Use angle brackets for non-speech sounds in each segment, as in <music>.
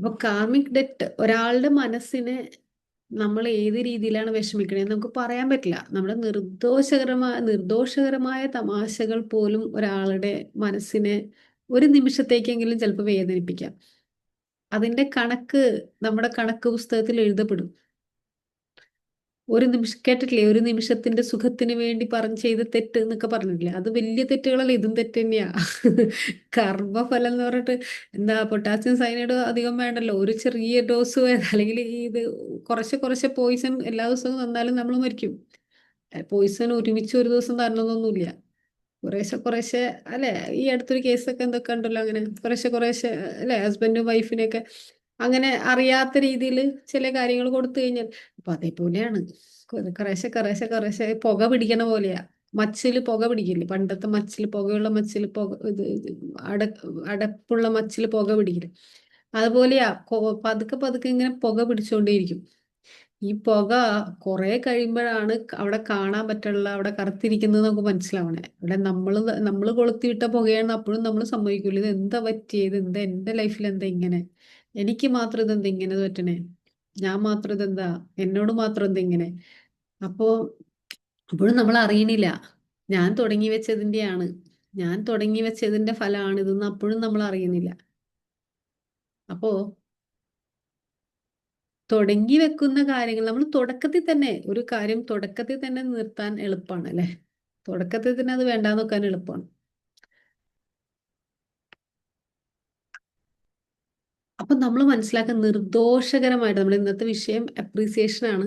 അപ്പൊ karmic debt ഒരാളുടെ മനസ്സിനെ നമ്മൾ ഏത് രീതിയിലാണ് വിഷമിക്കണേന്ന് നമുക്ക് പറയാൻ പറ്റില്ല. നമ്മുടെ നിർദോഷകരമായ നിർദോഷകരമായ തമാശകൾ പോലും ഒരാളുടെ മനസ്സിനെ ഒരു നിമിഷത്തേക്കെങ്കിലും ചിലപ്പോൾ വേദനിപ്പിക്കാം. അതിന്റെ കണക്ക് നമ്മുടെ കണക്ക് പുസ്തകത്തിൽ എഴുതപ്പെടും. ഒരു നിമിഷം കേട്ടിട്ടില്ലേ? ഒരു നിമിഷത്തിന്റെ സുഖത്തിന് വേണ്ടി പറഞ്ഞ് ചെയ്ത തെറ്റ് എന്നൊക്കെ പറഞ്ഞിട്ടില്ലേ? അത് വലിയ തെറ്റുകളല്ല ഇതും തെറ്റ് തന്നെയാ. കർമ്മഫലം എന്ന് പറഞ്ഞിട്ട് എന്താ പൊട്ടാസ്യം സൈനൈഡ് അധികം വേണ്ടല്ലോ. ഒരു ചെറിയ ഡോസ് അല്ലെങ്കിൽ ഇത് കുറച്ച് കുറച്ച് പോയിസൺ എല്ലാ ദിവസവും തന്നാലും നമ്മൾ മരിക്കും. പോയിസൺ ഒരുമിച്ച് ഒരു ദിവസം തരണമെന്നൊന്നുമില്ല കുറേശ്ശെ കുറേശ്ശെ അല്ലെ? ഈ അടുത്തൊരു കേസൊക്കെ എന്തൊക്കെ ഉണ്ടല്ലോ അങ്ങനെ? കുറേശ്ശെ കുറേശ്ശെ അല്ലെ? ഹസ്ബൻഡും വൈഫിനെയൊക്കെ അങ്ങനെ അറിയാത്ത രീതിയിൽ ചില കാര്യങ്ങൾ കൊടുത്തു കഴിഞ്ഞാൽ അപ്പൊ അതേപോലെയാണ്. കുറേശ്ശെ കുറേശ്ശെ കുറേശ്ശെ പുക പിടിക്കണ പോലെയാ. മച്ചിൽ പുക പിടിക്കില്ലേ? പണ്ടത്തെ മച്ചിൽ പുകയുള്ള മച്ചിൽ പുക ഇത് അട അടപ്പുള്ള മച്ചിൽ പുക പിടിക്കില്ലേ അതുപോലെയാ പതുക്കെ പതുക്കെ ഇങ്ങനെ പുക പിടിച്ചുകൊണ്ടേയിരിക്കും ഈ പുക കുറെ കഴിയുമ്പോഴാണ് അവിടെ കാണാൻ പറ്റുള്ള അവിടെ കറുത്തിരിക്കുന്നത് നമുക്ക് മനസ്സിലാവണേ. ഇവിടെ നമ്മൾ നമ്മൾ കൊളുത്തിവിട്ട പുകയാണ് അപ്പോഴും നമ്മൾ സമ്മതിക്കില്ല ഇത് എന്താ പറ്റിയത്? എന്താ എന്റെ ലൈഫിൽ എന്താ ഇങ്ങനെ? എനിക്ക് മാത്രം ഇതെന്താ ഇങ്ങനെ പറ്റണേ? ഞാൻ മാത്രം ഇതെന്താ? എന്നോട് മാത്രം എന്താ ഇങ്ങനെ? അപ്പോ അപ്പോഴും നമ്മൾ അറിയണില്ല. ഞാൻ തുടങ്ങി വെച്ചതിന്റെയാണ്. ഞാൻ തുടങ്ങി വെച്ചതിന്റെ ഫലമാണ് ഇതെന്ന് അപ്പോഴും നമ്മൾ അറിയുന്നില്ല അപ്പോ തുടങ്ങി വെക്കുന്ന കാര്യങ്ങൾ നമ്മൾ തുടക്കത്തിൽ തന്നെ ഒരു കാര്യം തുടക്കത്തിൽ തന്നെ നിർത്താൻ എളുപ്പമാണ് അല്ലെ? തുടക്കത്തിൽ തന്നെ അത് വേണ്ടാന്ന് വെക്കാൻ എളുപ്പമാണ് അപ്പൊ നമ്മൾ മനസ്സിലാക്കാൻ നിർദോഷകരമായിട്ട് നമ്മൾ ഇന്നത്തെ വിഷയം അപ്രീസിയേഷൻ ആണ്.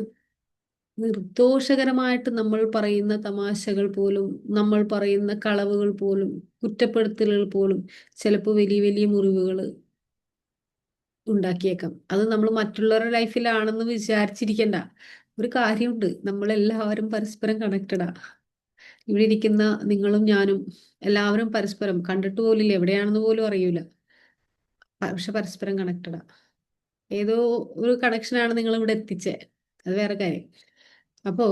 നിർദോഷകരമായിട്ട് നമ്മൾ പറയുന്ന തമാശകൾ പോലും നമ്മൾ പറയുന്ന കളവുകൾ പോലും കുറ്റപ്പെടുത്തലുകൾ പോലും ചിലപ്പോൾ വലിയ വലിയ മുറിവുകൾ ഉണ്ടാക്കിയേക്കാം. അത് നമ്മൾ മറ്റുള്ളവരുടെ ലൈഫിലാണെന്ന് വിചാരിച്ചിരിക്കണ്ട. ഒരു കാര്യമുണ്ട്. നമ്മളെല്ലാവരും പരസ്പരം കണക്റ്റഡാ ഇവിടെ ഇരിക്കുന്ന നിങ്ങളും ഞാനും എല്ലാവരും പരസ്പരം കണ്ടിട്ട് പോലില്ല എവിടെയാണെന്ന് പോലും അറിയൂല. പക്ഷെ പരസ്പരം കണക്റ്റഡാ ഏതോ ഒരു കണക്ഷനാണ് നിങ്ങൾ ഇവിടെ എത്തിച്ചേ. അത് വേറെ കാര്യം. അപ്പോ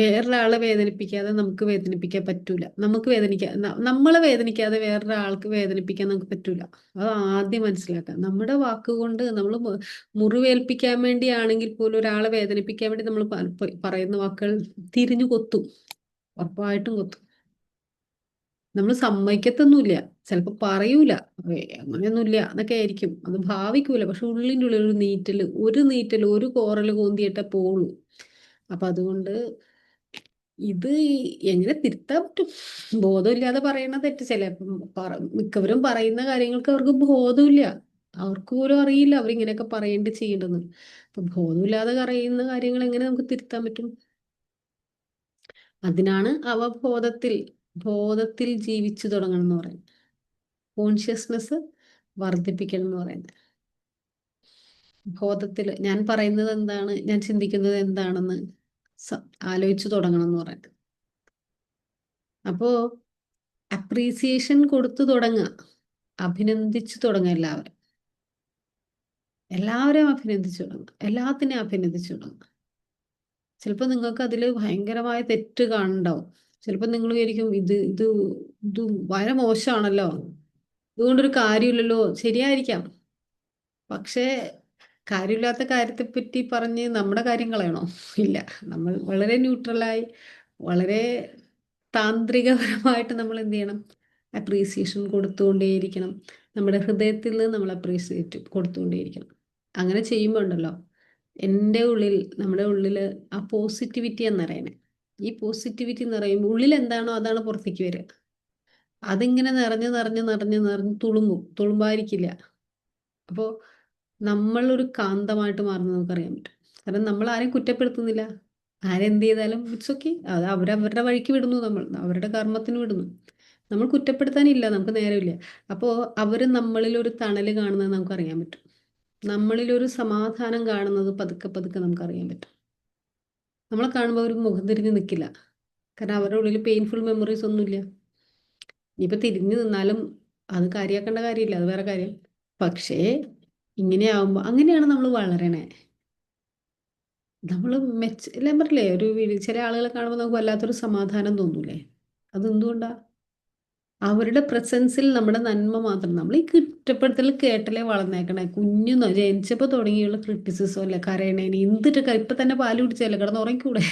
വേറൊരാളെ വേദനിപ്പിക്കാതെ നമുക്ക് വേദനിപ്പിക്കാൻ പറ്റൂല. നമുക്ക് വേദനിക്കാൻ നമ്മളെ വേദനിക്കാതെ വേറൊരാൾക്ക് വേദനിപ്പിക്കാൻ നമുക്ക് പറ്റൂല. അത് ആദ്യം മനസ്സിലാക്കാം നമ്മുടെ വാക്കുകൊണ്ട് നമ്മൾ മുറിവേൽപ്പിക്കാൻ വേണ്ടിയാണെങ്കിൽ പോലും ഒരാളെ വേദനിപ്പിക്കാൻ വേണ്ടി നമ്മൾ പറയുന്ന വാക്കുകൾ തിരിഞ്ഞു കൊത്തും. ഉറപ്പായിട്ടും കൊത്തും. നമ്മൾ സമ്മതിക്കത്തൊന്നുമില്ല ചിലപ്പോൾ പറയൂല. അങ്ങനെയൊന്നുമില്ല എന്നൊക്കെ ആയിരിക്കും. അത് ഭാവിക്കൂല. പക്ഷെ ഉള്ളിന്റെ ഉള്ളിൽ ഒരു നീറ്റൽ ഒരു നീറ്റൽ ഒരു കോറൽ കോന്തിയിട്ടേ പോളൂ അപ്പൊ അതുകൊണ്ട് ഇത് എങ്ങനെ തിരുത്താൻ പറ്റും? ബോധമില്ലാതെ പറയണ തെറ്റ്. ചില മിക്കവരും പറയുന്ന കാര്യങ്ങൾക്ക് അവർക്ക് ബോധമില്ല. അവർക്ക് പോലും അറിയില്ല അവരിങ്ങനെയൊക്കെ പറയേണ്ടി ചെയ്യേണ്ടത്. അപ്പൊ ബോധമില്ലാതെ പറയുന്ന കാര്യങ്ങൾ എങ്ങനെ നമുക്ക് തിരുത്താൻ പറ്റും? അതിനാണ് അവബോധത്തിൽ ബോധത്തിൽ ജീവിച്ചു തുടങ്ങണം എന്ന് പറയുന്നത് കോൺഷ്യസ്നെസ് വർദ്ധിപ്പിക്കണം എന്ന് പറയുന്നത് ബോധത്തിൽ ഞാൻ പറയുന്നത് എന്താണ്? ഞാൻ ചിന്തിക്കുന്നത് എന്താണെന്ന് ആലോചിച്ചു തുടങ്ങണം എന്ന് പറയുന്നത് അപ്പോ അപ്രീസിയേഷൻ കൊടുത്തു തുടങ്ങുക. അഭിനന്ദിച്ചു തുടങ്ങുക എല്ലാവരും. എല്ലാവരെയും അഭിനന്ദിച്ചു തുടങ്ങുക. എല്ലാത്തിനെയും അഭിനന്ദിച്ചു തുടങ്ങുക. ചിലപ്പോൾ നിങ്ങൾക്ക് അതിൽ ഭയങ്കരമായ തെറ്റ് കാണുന്നുണ്ടാവും. ചിലപ്പോൾ നിങ്ങൾ വിചാരിക്കും ഇത് ഇത് ഇത് വളരെ മോശമാണല്ലോ. ഇതുകൊണ്ടൊരു കാര്യമില്ലല്ലോ. ശരിയായിരിക്കാം. പക്ഷേ കാര്യമില്ലാത്ത കാര്യത്തെ പറ്റി പറഞ്ഞ് നമ്മുടെ കാര്യം കളയണോ ഇല്ല. നമ്മൾ വളരെ ന്യൂട്രലായി വളരെ താന്ത്രികപരമായിട്ട് നമ്മൾ എന്ത് ചെയ്യണം? അപ്രീസിയേഷൻ കൊടുത്തുകൊണ്ടേയിരിക്കണം. നമ്മുടെ ഹൃദയത്തിൽ നിന്ന് നമ്മൾ അപ്രീസിയേറ്റ് കൊടുത്തുകൊണ്ടേയിരിക്കണം. അങ്ങനെ ചെയ്യുമ്പോൾ ഉണ്ടല്ലോ എന്റെ ഉള്ളിൽ നമ്മുടെ ഉള്ളിൽ ആ പോസിറ്റിവിറ്റി എന്നറിയണേ ഈ പോസിറ്റിവിറ്റി എന്ന് പറയുമ്പോൾ ഉള്ളിൽ എന്താണോ അതാണ് പുറത്തേക്ക് വരിക. അതിങ്ങനെ നിറഞ്ഞ് നിറഞ്ഞ് നിറഞ്ഞ് നിറഞ്ഞ് തുളുമ്പും തുളുമ്പായിരിക്കില്ല. അപ്പോൾ നമ്മളൊരു കാന്തമായിട്ട് മാറുന്നത് നമുക്കറിയാൻ പറ്റും. കാരണം നമ്മൾ ആരെയും കുറ്റപ്പെടുത്തുന്നില്ല. ആരെന്ത് ചെയ്താലും ഇറ്റ്സ് ഓക്കെ അത് അവരവരുടെ വഴിക്ക് വിടുന്നു നമ്മൾ അവരുടെ കർമ്മത്തിന് വിടുന്നു. നമ്മൾ കുറ്റപ്പെടുത്താനില്ല നമുക്ക് നേരമില്ല. അപ്പോൾ അവർ നമ്മളിൽ ഒരു തണൽ കാണുന്നത് നമുക്ക് അറിയാൻ പറ്റും. നമ്മളിൽ ഒരു സമാധാനം കാണുന്നത് പതുക്കെ പതുക്കെ നമുക്കറിയാൻ പറ്റും. നമ്മളെ കാണുമ്പോൾ അവർ മുഖം തിരിഞ്ഞ് നിൽക്കില്ല കാരണം അവരുടെ ഉള്ളിൽ പെയിൻഫുൾ മെമ്മറീസ് ഒന്നുമില്ല. ഇനിയിപ്പോൾ തിരിഞ്ഞു നിന്നാലും അത് കാര്യമാക്കേണ്ട കാര്യമില്ല. അത് വേറെ കാര്യം. പക്ഷേ ഇങ്ങനെയാവുമ്പോൾ അങ്ങനെയാണ് നമ്മൾ വളരണേ. നമ്മൾ മെച്ച ഞാൻ പറഞ്ഞില്ലേ ഒരു ചില ആളുകളെ കാണുമ്പോൾ നമുക്ക് വല്ലാത്തൊരു സമാധാനം തോന്നൂലേ? അതെന്തുകൊണ്ടാ? അവരുടെ പ്രസൻസിൽ നമ്മുടെ നന്മ മാത്രം. നമ്മൾ ഈ കുറ്റപ്പെടുത്തൽ കേട്ടല്ലേ വളർന്നേക്കണേ. കുഞ്ഞു ജനിച്ചപ്പോ തുടങ്ങിയുള്ള ക്രിറ്റിസിസം അല്ലേ? കരയണേന് എന്തിട്ട് ഇപ്പൊ തന്നെ പാൽ കുടിച്ചല്ലേ കിടന്ന് ഉറങ്ങിക്കൂടെ?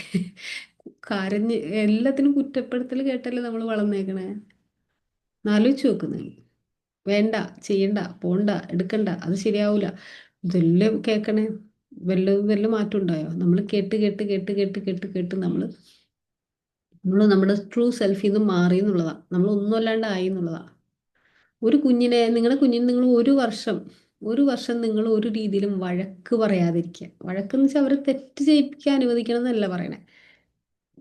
കരഞ്ഞ് എല്ലാത്തിനും കുറ്റപ്പെടുത്തൽ കേട്ടല്ലേ നമ്മൾ വളർന്നേക്കണേ. ആലോചിച്ച് നോക്കുന്നേ വേണ്ട ചെയ്യണ്ട പോണ്ട എടുക്കണ്ട അത് ശരിയാവൂല. ഇതെല്ലാം കേൾക്കണേ വല്ല വല്ല മാറ്റം ഉണ്ടായോ? നമ്മൾ കേട്ട് കേട്ട് കേട്ട് കേട്ട് കേട്ട് കേട്ട് നമ്മൾ നമ്മൾ നമ്മുടെ ട്രൂ സെൽഫിൽ നിന്ന് മാറി എന്നുള്ളതാണ് നമ്മൾ ഒന്നും അല്ലാണ്ട് ആയി എന്നുള്ളതാണ് ഒരു കുഞ്ഞിനെ നിങ്ങളുടെ കുഞ്ഞിന് നിങ്ങൾ ഒരു വർഷം ഒരു വർഷം നിങ്ങൾ ഒരു രീതിയിലും വഴക്ക് പറയാതിരിക്കുക. വഴക്ക് എന്ന് വെച്ചാൽ അവരെ തെറ്റ് ചെയ്യിപ്പിക്കാൻ അനുവദിക്കണം എന്നല്ല പറയണേ.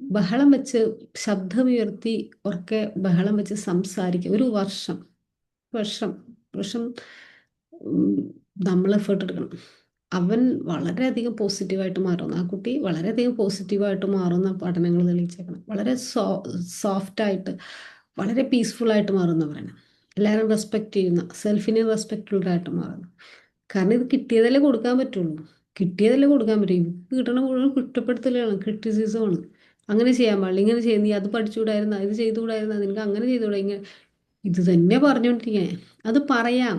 ബഹളം വെച്ച് ശബ്ദമുയർത്തി ഉറക്കെ ബഹളം വെച്ച് സംസാരിക്കുക. ഒരു വർഷം വർഷം വർഷം നമ്മൾ എഫേർട്ട് എടുക്കണം. അവൻ വളരെയധികം പോസിറ്റീവായിട്ട് മാറുന്നു. ആ കുട്ടി വളരെയധികം പോസിറ്റീവായിട്ട് മാറുന്ന പഠനങ്ങൾ തെളിയിച്ചേക്കണം. വളരെ സോ സോഫ്റ്റായിട്ട് വളരെ പീസ്ഫുൾ ആയിട്ട് മാറുന്നവരാണ് എല്ലാവരും റെസ്പെക്റ്റ് ചെയ്യുന്ന സെൽഫിനെ റെസ്പെക്റ്റ്ഫുൾ ആയിട്ട് മാറുന്നു. കാരണം ഇത് കിട്ടിയതല്ലേ കൊടുക്കാൻ പറ്റുള്ളൂ. കിട്ടിയതല്ലേ കൊടുക്കാൻ പറ്റും ഇത് കിട്ടണ മുഴുവൻ കുറ്റപ്പെടുത്തലാണ് ക്രിറ്റിസിസമാണ് അങ്ങനെ ചെയ്യാൻ പാടില്ല. ഇങ്ങനെ ചെയ്യുന്ന അത് പഠിച്ചുകൂടായിരുന്ന ഇത് ചെയ്തുകൂടായിരുന്ന നിനക്ക് അങ്ങനെ ചെയ്തുകൂടാ ഇങ്ങനെ. ഇത് തന്നെ പറഞ്ഞുകൊണ്ടിരിക്കണേ അത് പറയാം.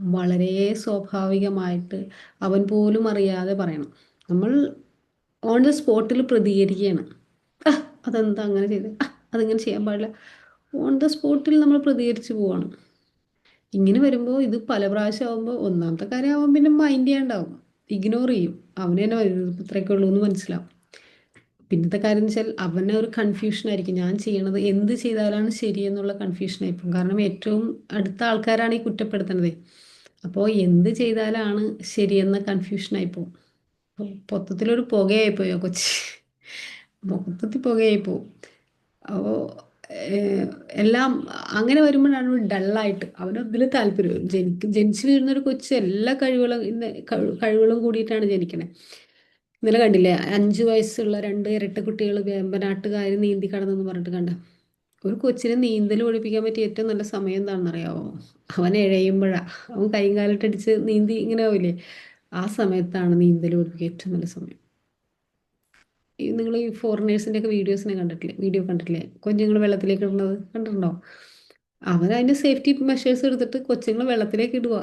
വളരെ സ്വാഭാവികമായിട്ട് അവൻ പോലും അറിയാതെ പറയണം. നമ്മൾ ഓൺ ദ സ്പോട്ടിൽ പ്രതികരിക്കുകയാണ്. അതെന്താ അങ്ങനെ ചെയ്ത്? ആ അതിങ്ങനെ ചെയ്യാൻ പാടില്ല. ഓൺ ദ സ്പോട്ടിൽ നമ്മൾ പ്രതികരിച്ച് പോവാണ്. ഇങ്ങനെ വരുമ്പോൾ ഇത് പല പ്രാവശ്യം ആകുമ്പോൾ ഒന്നാമത്തെ കാര്യം ആവുമ്പോൾ പിന്നെ മൈൻഡ് ചെയ്യാണ്ടാവും. ഇഗ്നോർ ചെയ്യും. അവന് തന്നെ ഇത്രയൊക്കെ ഉള്ളൂ എന്ന് മനസ്സിലാവും. പിന്നത്തെ കാര്യം എന്ന് വെച്ചാൽ അവനെ ഒരു കൺഫ്യൂഷൻ ആയിരിക്കും. ഞാൻ ചെയ്യണത് എന്ത് ചെയ്താലാണ് ശരി എന്നുള്ള കൺഫ്യൂഷൻ ആയിരിക്കും. കാരണം ഏറ്റവും അടുത്ത ആൾക്കാരാണ് ഈ കുറ്റപ്പെടുത്തുന്നത്. അപ്പോൾ എന്ത് ചെയ്താലാണ് ശരിയെന്ന കൺഫ്യൂഷൻ പോകും അപ്പോൾ പുകയായി പോയോ കൊച്ചി. മൊത്തത്തിൽ പുകയായിപ്പോവും. അപ്പോൾ എല്ലാം അങ്ങനെ വരുമ്പോഴാണ് ഡള്ളായിട്ട് അവനൊതിൽ താല്പര്യം. ജനിക്ക് ജനിച്ചു വീഴുന്ന ഒരു കൊച്ച് എല്ലാ കഴിവുകളും ഇന്ന് കഴിവുകളും കൂടിയിട്ടാണ് ജനിക്കണേ. ഇന്നലെ കണ്ടില്ലേ അഞ്ചു വയസ്സുള്ള രണ്ട് ഇരട്ട കുട്ടികൾ വേമ്പനാട്ടുകാർ നീന്തി കടന്നെന്ന് പറഞ്ഞിട്ട് കണ്ട? ഒരു കൊച്ചിനെ നീന്തൽ പഠിപ്പിക്കാൻ പറ്റിയ ഏറ്റവും നല്ല സമയം എന്താണെന്നറിയാവോ? അവൻ ഇഴയുമ്പോഴാ അവൻ കൈയും കാലിട്ടടിച്ച് നീന്തി ഇങ്ങനെ ആവില്ലേ ആ സമയത്താണ് നീന്തൽ പഠിപ്പിക്കുക ഏറ്റവും നല്ല സമയം. നിങ്ങൾ ഈ ഫോറിനേഴ്സിന്റെ ഒക്കെ വീഡിയോസിനെ കണ്ടിട്ടില്ലേ? വീഡിയോ കണ്ടിട്ടില്ലേ? കുഞ്ഞുങ്ങൾ വെള്ളത്തിലേക്ക് ഇടുന്നത് കണ്ടിട്ടുണ്ടോ? അവൻ അതിന്റെ സേഫ്റ്റി മെഷേഴ്സ് എടുത്തിട്ട് കൊച്ചുങ്ങൾ വെള്ളത്തിലേക്ക് ഇടുക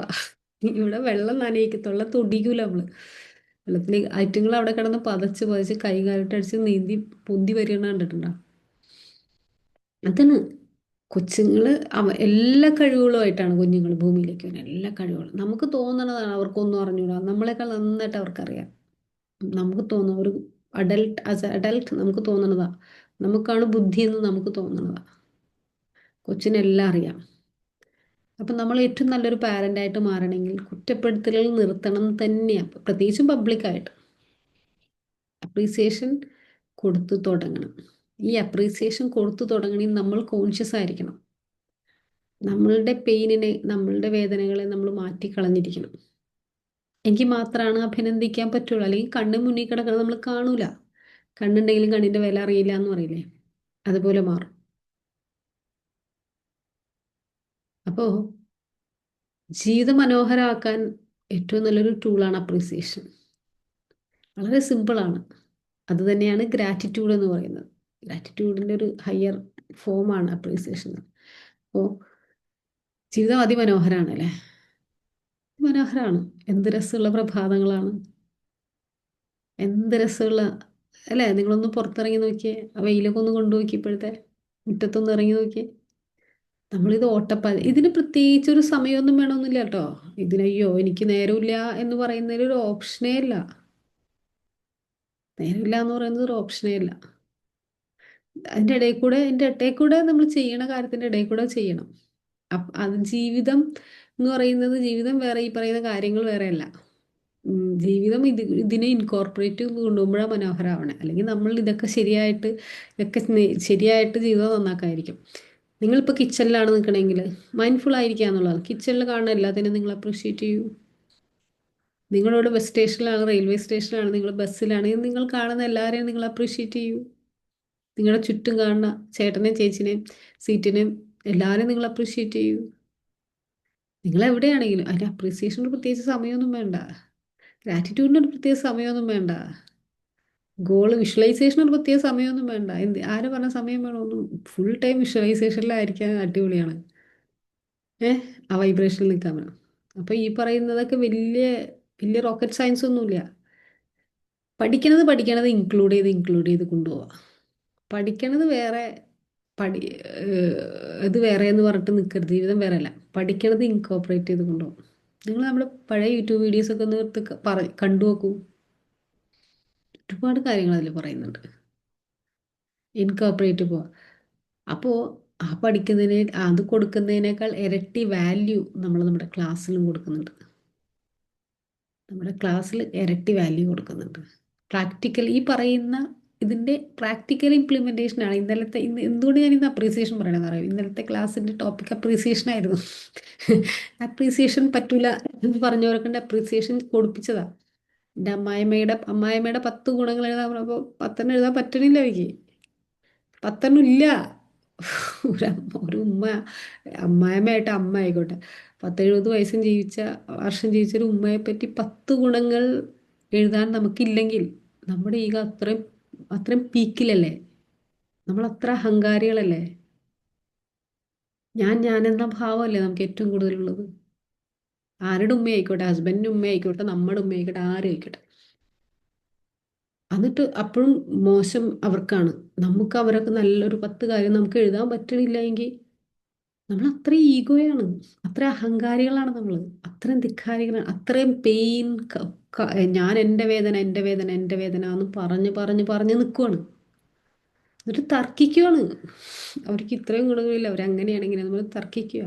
ഇവിടെ വെള്ളം നനയിക്കത്തുള്ള തൊടിക്കൂല നമ്മൾ വെള്ളത്തിലേക്ക് ഐറ്റങ്ങൾ അവിടെ കിടന്ന് പതച്ച് പതച്ച് കൈകാലിട്ട് അടിച്ച് നീന്തി പൊന്തി വരികയാണ് കണ്ടിട്ടുണ്ടോ? അതാണ് കൊച്ചുങ്ങൾ അവ എല്ലാ കഴിവുകളുമായിട്ടാണ് കുഞ്ഞുങ്ങൾ ഭൂമിയിലേക്ക് വരുന്നത്. എല്ലാ കഴിവുകളും. നമുക്ക് തോന്നണതാണ് അവർക്കൊന്നും അറിഞ്ഞൂടാ. നമ്മളെക്കാൾ നന്നായിട്ട് അവർക്കറിയാം. നമുക്ക് തോന്നുന്ന ഒരു അഡൽട്ട് ആസ് അഡൽട്ട് നമുക്ക് തോന്നണതാ. നമുക്കാണ് ബുദ്ധി എന്ന് നമുക്ക് തോന്നണതാ. കൊച്ചിനെല്ലാം അറിയാം. അപ്പം നമ്മൾ ഏറ്റവും നല്ലൊരു പാരന്റായിട്ട് മാറണമെങ്കിൽ കുറ്റപ്പെടുത്തലുകൾ നിർത്തണം തന്നെയാണ് പ്രത്യേകിച്ചും പബ്ലിക്കായിട്ട് അപ്രീസിയേഷൻ കൊടുത്തു തുടങ്ങണം. ഈ അപ്രീസിയേഷൻ കൊടുത്തു തുടങ്ങണമെങ്കിൽ നമ്മൾ കോൺഷ്യസ് ആയിരിക്കണം. നമ്മളുടെ പെയിനിനെ നമ്മളുടെ വേദനകളെ നമ്മൾ മാറ്റിക്കളഞ്ഞിരിക്കണം. എനിക്ക് മാത്രമാണ് അഭിനന്ദിക്കാൻ പറ്റുള്ളൂ. അല്ലെങ്കിൽ കണ്ണ് മുന്നിൽ കിടക്കുന്നത് നമ്മൾ കാണൂല. കണ്ണുണ്ടെങ്കിലും കണ്ണിന്റെ വില അറിയില്ല എന്ന് പറയില്ലേ? അതുപോലെ മാറും. അപ്പോ ജീവിതം മനോഹരമാക്കാൻ ഏറ്റവും നല്ലൊരു ടൂളാണ് അപ്രീസിയേഷൻ വളരെ സിമ്പിളാണ് അത് തന്നെയാണ് ഗ്രാറ്റിറ്റ്യൂഡ് എന്ന് പറയുന്നത്. ഗ്രാറ്റിറ്റ്യൂഡിന്റെ ഒരു ഹയർ ഫോമാണ് അപ്രീസിയേഷൻ അപ്പോൾ ജീവിതം അതിമനോഹരമാണ് അല്ലേ മനോഹരമാണ് എന്ത് രസമുള്ള പ്രഭാതങ്ങളാണ്. എന്ത് രസമുള്ള അല്ലേ? നിങ്ങളൊന്ന് പുറത്തിറങ്ങി നോക്കിയേ. ആ വെയിലൊക്കെ ഒന്ന് കൊണ്ടുപോക്കി ഇപ്പോഴത്തെ മുറ്റത്തൊന്ന് ഇറങ്ങി നോക്കിയേ. നമ്മളിത് ഓട്ടപ്പാ ഇതിന് പ്രത്യേകിച്ച് ഒരു സമയമൊന്നും വേണമെന്നില്ല കേട്ടോ. ഇതിനയ്യോ എനിക്ക് നേരമില്ല എന്ന് പറയുന്നതിൽ ഒരു ഓപ്ഷനേ ഇല്ല. നേരമില്ല എന്ന് പറയുന്നത് ഒരു ഓപ്ഷനേ ഇല്ല. അതിന്റെ ഇടയിൽ കൂടെ അതിന്റെ ഇടയിൽ കൂടെ നമ്മൾ ചെയ്യണ കാര്യത്തിന്റെ ഇടയിൽ കൂടെ ചെയ്യണം. അപ്പം അത് ജീവിതം എന്ന് പറയുന്നത് ജീവിതം വേറെ ഈ പറയുന്ന കാര്യങ്ങൾ വേറെയല്ല. ജീവിതം ഇത് ഇതിനെ ഇൻകോർപ്പറേറ്റ് കൊണ്ടുപോകുമ്പോഴാണ് മനോഹരമാവണേ അല്ലെങ്കിൽ നമ്മൾ ഇതൊക്കെ ശരിയായിട്ട് ഇതൊക്കെ ശരിയായിട്ട് ജീവിതം നന്നാക്കായിരിക്കും നിങ്ങളിപ്പോൾ കിച്ചണിലാണ് നിൽക്കണമെങ്കിൽ മൈൻഡ്ഫുൾ ആയിരിക്കുക എന്നുള്ളതാണ്. കിച്ചണിൽ കാണുന്ന എല്ലാത്തിനും നിങ്ങൾ അപ്രീഷിയേറ്റ് ചെയ്യൂ. നിങ്ങളോട് ബസ് സ്റ്റേഷനിലാണ് റെയിൽവേ സ്റ്റേഷനിലാണ് നിങ്ങൾ ബസ്സിലാണെങ്കിൽ നിങ്ങൾ കാണുന്ന എല്ലാവരെയും നിങ്ങൾ അപ്രീഷിയേറ്റ് ചെയ്യൂ. നിങ്ങളുടെ ചുറ്റും കാണുന്ന ചേട്ടനെയും ചേച്ചിനെയും സീറ്റിനെയും എല്ലാവരെയും നിങ്ങൾ അപ്രീഷിയേറ്റ് ചെയ്യൂ. നിങ്ങൾ എവിടെയാണെങ്കിലും അതിന് അപ്രീസിയേഷന് പ്രത്യേകിച്ച് സമയമൊന്നും വേണ്ട. ഗ്രാറ്റിറ്റ്യൂഡിന് ഒരു പ്രത്യേക സമയമൊന്നും വേണ്ട. ഗോൾ വിഷ്വലൈസേഷൻ ഒരു പ്രത്യേക സമയമൊന്നും വേണ്ട. എന്ത് ആര് പറഞ്ഞ സമയം വേണമൊന്നും ഫുൾ ടൈം വിഷ്വലൈസേഷനിലായിരിക്കാൻ അടിപൊളിയാണ്. ഏഹ് ആ വൈബ്രേഷനിൽ നിൽക്കാൻ വേണം. അപ്പോൾ ഈ പറയുന്നതൊക്കെ വലിയ വലിയ റോക്കറ്റ് സയൻസ് ഒന്നുമില്ല. പഠിക്കണത് പഠിക്കണത് ഇൻക്ലൂഡ് ചെയ്ത് ഇൻക്ലൂഡ് ചെയ്ത് കൊണ്ടുപോവാം. പഠിക്കണത് വേറെ പഠി അത് വേറെ എന്ന് പറഞ്ഞിട്ട് നിൽക്കരുത് ജീവിതം വേറെ അല്ല പഠിക്കണത് ഇൻകോപ്പറേറ്റ് ചെയ്ത് കൊണ്ടുപോകും. നിങ്ങൾ നമ്മൾ പഴയ യൂട്യൂബ് വീഡിയോസ് ഒക്കെ ഒന്ന് പറ കണ്ടു നോക്കൂ. ഒരുപാട് കാര്യങ്ങൾ അതിൽ പറയുന്നുണ്ട്. ഇൻകോപ്പറേറ്റ് പോവാ. അപ്പോൾ ആ പഠിക്കുന്നതിനെ അത് കൊടുക്കുന്നതിനേക്കാൾ ഇരട്ടി വാല്യൂ നമ്മൾ നമ്മുടെ ക്ലാസ്സിലും കൊടുക്കുന്നുണ്ട്. നമ്മുടെ ക്ലാസ്സിൽ ഇരട്ടി വാല്യൂ കൊടുക്കുന്നുണ്ട്. പ്രാക്ടിക്കൽ ഈ പറയുന്ന ഇതിന്റെ പ്രാക്ടിക്കൽ ഇംപ്ലിമെന്റേഷൻ ആണ്. ഇന്നലത്തെ ഇന്ന് എന്തുകൊണ്ട് ഞാൻ ഇന്ന് അപ്രീസിയേഷൻ പറയണമെന്ന് അറിയാം? ഇന്നലത്തെ ക്ലാസ്സിന്റെ ടോപ്പിക് അപ്രീസിയേഷൻ ആയിരുന്നു. അപ്രീസിയേഷൻ പറ്റൂല എന്ന് പറഞ്ഞവരൊക്കെ അപ്രീസിയേഷൻ കൊടുപ്പിച്ചതാ. എന്റെ അമ്മായിമ്മയുടെ അമ്മായിമ്മയുടെ പത്ത് ഗുണങ്ങൾ എഴുതാൻ പറഞ്ഞപ്പോൾ പത്തെണ്ണം എഴുതാൻ പറ്റണില്ല എനിക്ക്. പത്തെണ്ണം ഇല്ല. ഒരു ഒരു ഉമ്മ അമ്മായിമ്മയായിട്ട് അമ്മ ആയിക്കോട്ടെ. പത്തെഴുപത് വയസ്സും ജീവിച്ച വർഷം ജീവിച്ച ഒരു ഉമ്മയെ പറ്റി പത്ത് ഗുണങ്ങൾ എഴുതാൻ നമുക്കില്ലെങ്കിൽ നമ്മുടെ ഈഗ അത്രയും അത്രയും പീക്കിലല്ലേ? നമ്മൾ അത്ര അഹങ്കാരികളല്ലേ? ഞാൻ ഞാൻ എന്ന ഭാവമല്ലേ നമുക്ക് ഏറ്റവും കൂടുതലുള്ളത്? ആരുടെ ഉമ്മയായിക്കോട്ടെ ഹസ്ബൻഡിന്റെ ഉമ്മയായിക്കോട്ടെ നമ്മുടെ ഉമ്മയായിക്കോട്ടെ ആരും ആയിക്കോട്ടെ? എന്നിട്ട് അപ്പോഴും മോശം അവർക്കാണ്. നമുക്ക് അവരൊക്കെ നല്ലൊരു പത്ത് കാര്യം നമുക്ക് എഴുതാൻ പറ്റണില്ല എങ്കിൽ നമ്മൾ അത്രയും ഈഗോയാണ് അത്ര അഹങ്കാരികളാണ് നമ്മൾ അത്രയും ധിക്കാരികളാണ് അത്രയും പെയിൻ ഞാൻ എന്റെ വേദന എന്റെ വേദന എന്റെ വേദന എന്ന് പറഞ്ഞ് പറഞ്ഞ് പറഞ്ഞ് നിൽക്കുവാണ് എന്നിട്ട് തർക്കിക്കുവാണ്. അവർക്ക് ഇത്രയും ഗുണങ്ങളില്ല അവരങ്ങനെയാണെങ്കിൽ നമ്മൾ തർക്കിക്കുക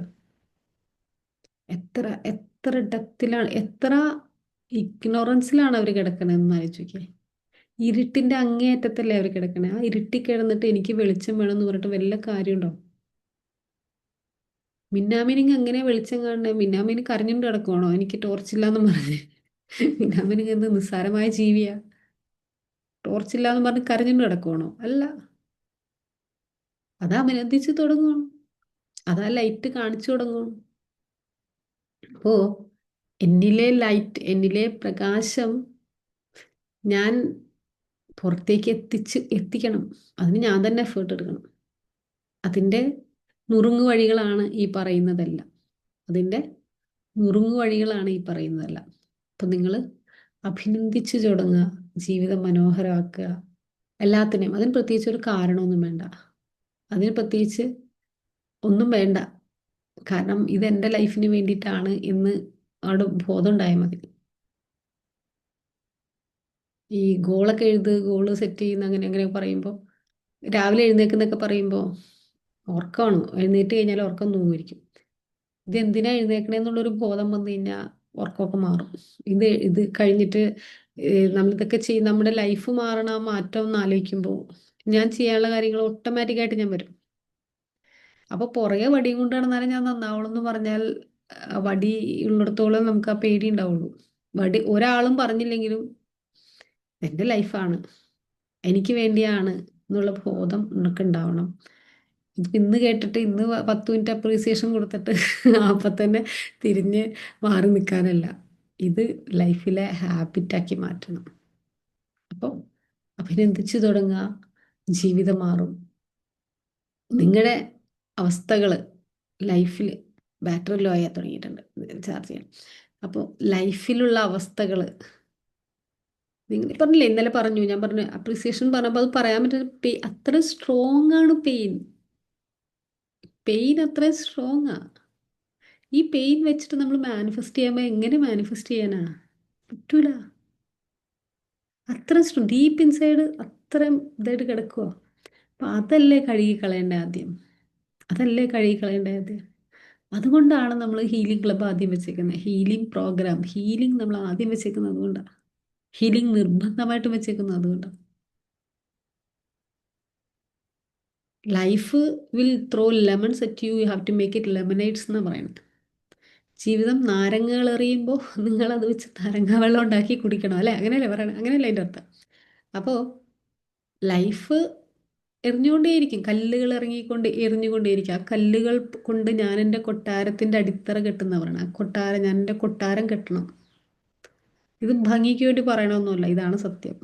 എത്ര എത്ര ഡെപ്തിലാണ് എത്ര ഇഗ്നോറൻസിലാണ് അവർ കിടക്കണതെന്ന് ആലോചിക്കേ. ഇരുട്ടിന്റെ അങ്ങേയറ്റത്തല്ലേ അവർ കിടക്കണേ. ആ ഇരുട്ടി കിടന്നിട്ട് എനിക്ക് വെളിച്ചം വേണമെന്ന് പറഞ്ഞിട്ട് വല്ല കാര്യമുണ്ടോ? മിന്നാമിനിങ് അങ്ങനെ വെളിച്ചം കാണണേ? മിന്നാമിനി കരഞ്ഞുകൊണ്ട് കിടക്കുവാണോ? എനിക്ക് ടോർച്ച് ഇല്ലാന്ന് പറഞ്ഞ്. മിന്നാമിനിങ് എന്ത് നിസ്സാരമായ ജീവിയാ. ടോർച്ച് ഇല്ലാന്ന് പറഞ്ഞ് കരഞ്ഞുകൊണ്ട് കിടക്കുവാണോ? അല്ല. അതാ അഭിനന്ദിച്ച് തുടങ്ങുകയാണ് അതാ ലൈറ്റ് കാണിച്ചു തുടങ്ങുകയാണ് അപ്പോ എന്നിലെ ലൈറ്റ് എന്നിലെ പ്രകാശം ഞാൻ പുറത്തേക്ക് എത്തിച്ച് എത്തിക്കണം. അതിന് ഞാൻ തന്നെ എഫേർട്ട് എടുക്കണം. അതിന്റെ നുറുങ്ങു വഴികളാണ് ഈ പറയുന്നതെല്ലാം. അതിന്റെ നുറുങ്ങു വഴികളാണ് ഈ പറയുന്നതെല്ലാം. അപ്പം നിങ്ങൾ അഭിനന്ദിച്ചു തുടങ്ങുക ജീവിതം മനോഹരമാക്കുക എല്ലാത്തിനെയും. അതിന് പ്രത്യേകിച്ച് ഒരു കാരണമൊന്നും വേണ്ട. അതിന് പ്രത്യേകിച്ച് ഒന്നും വേണ്ട. കാരണം ഇത് എന്റെ ലൈഫിന് വേണ്ടിയിട്ടാണ് എന്ന് അവിടെ ബോധം ഉണ്ടായാൽ മതി. ഈ ഗോളൊക്കെ എഴുത് ഗോൾ സെറ്റ് ചെയ്യുന്ന അങ്ങനെ അങ്ങനെ പറയുമ്പോൾ രാവിലെ എഴുന്നേക്കുന്നൊക്കെ പറയുമ്പോൾ ഉറക്കമാണ് എഴുന്നേറ്റ് കഴിഞ്ഞാൽ ഉറക്കം തൂങ്ങിയിരിക്കും. ഇത് എന്തിനാ എഴുന്നേക്കണേന്നുള്ളൊരു ബോധം വന്നു കഴിഞ്ഞാൽ ഉറക്കമൊക്കെ മാറും. ഇത് ഇത് കഴിഞ്ഞിട്ട് നമ്മളിതൊക്കെ ചെയ്യും നമ്മുടെ ലൈഫ് മാറണ മാറ്റം എന്ന് ആലോചിക്കുമ്പോൾ ഞാൻ ചെയ്യാനുള്ള കാര്യങ്ങൾ ഓട്ടോമാറ്റിക്കായിട്ട് ഞാൻ വരും. അപ്പൊ പുറകെ വടിയും കൊണ്ട് നടന്നാലും ഞാൻ നന്നാവുള്ളൂ എന്ന് പറഞ്ഞാൽ വടി ഉള്ളിടത്തോളം നമുക്ക് ആ പേടി ഉണ്ടാവുള്ളൂ. വടി ഒരാളും പറഞ്ഞില്ലെങ്കിലും എന്റെ ലൈഫാണ്. എനിക്ക് വേണ്ടിയാണ് എന്നുള്ള ബോധം നമുക്ക് ഉണ്ടാവണം. ഇന്ന് കേട്ടിട്ട് ഇന്ന് പത്ത് മിനിറ്റ് അപ്രീസിയേഷൻ കൊടുത്തിട്ട് <laughs> അപ്പം തന്നെ തിരിഞ്ഞ് മാറി നിൽക്കാനല്ല ഇത് ലൈഫിലെ ഹാബിറ്റാക്കി മാറ്റണം. അപ്പോൾ അഭിനന്ദിച്ചു തുടങ്ങുക. ജീവിതം മാറും. നിങ്ങളുടെ അവസ്ഥകൾ ലൈഫിൽ ബാറ്ററി ലോ ആയി തുടങ്ങിയിട്ടുണ്ട്. ചാർജ് ചെയ്യാൻ. അപ്പോൾ ലൈഫിലുള്ള അവസ്ഥകൾ നിങ്ങൾ പറഞ്ഞില്ലേ ഇന്നലെ പറഞ്ഞു ഞാൻ പറഞ്ഞു അപ്രീസിയേഷൻ പറഞ്ഞപ്പോൾ അത് പറയാൻ പറ്റുന്ന പെയിൻ അത്ര സ്ട്രോങ് ആണ് പെയിൻ പെയിൻ അത്രയും സ്ട്രോങ് ആ. ഈ പെയിൻ വെച്ചിട്ട് നമ്മൾ മാനിഫെസ്റ്റ് ചെയ്യുമ്പോൾ എങ്ങനെ മാനിഫെസ്റ്റ് ചെയ്യാനാ? പറ്റൂല. അത്ര ഡീപ്പ് ഇൻസൈഡ് അത്രയും ഇതായിട്ട് കിടക്കുക അപ്പം അതല്ലേ കഴുകി കളയേണ്ട ആദ്യം? അതല്ലേ കഴുകി കളയേണ്ട ആദ്യം? അതുകൊണ്ടാണ് നമ്മൾ ഹീലിംഗ് ക്ലബ്ബ് ആദ്യം വെച്ചേക്കുന്നത് ഹീലിംഗ് പ്രോഗ്രാം ഹീലിംഗ് നമ്മൾ ആദ്യം വെച്ചേക്കുന്നത് അതുകൊണ്ടാണ് ഹീലിംഗ് നിർബന്ധമായിട്ടും വെച്ചേക്കുന്നത് അതുകൊണ്ടാണ് life will throw lemons at you you have to make it lemonades എന്ന് പറയുന്നത്. ജീവിതം നാരങ്ങകൾ എറിയുമ്പോൾ നിങ്ങൾ അത് വെച്ച് നാരങ്ങ വെള്ളം ഉണ്ടാക്കി കുടിക്കണം അല്ലേ? അങ്ങനെയല്ലേ പറയണം? അങ്ങനെയല്ലേ അതിന്റെ അർത്ഥം? അപ്പോൾ ലൈഫ് എറിഞ്ഞുകൊണ്ടേയിരിക്കും. കല്ലുകൾ ഇറങ്ങിക്കൊണ്ട് എറിഞ്ഞുകൊണ്ടേയിരിക്കും. ആ കല്ലുകൾ കൊണ്ട് ഞാൻ എന്റെ കൊട്ടാരത്തിന്റെ അടിത്തറ കെട്ടുന്ന പറയണം. ആ കൊട്ടാരം ഞാൻ എന്റെ കൊട്ടാരം കെട്ടണം. ഇത് ഭംഗിക്ക് വേണ്ടി പറയണമെന്നല്ല ഇതാണ് സത്യം.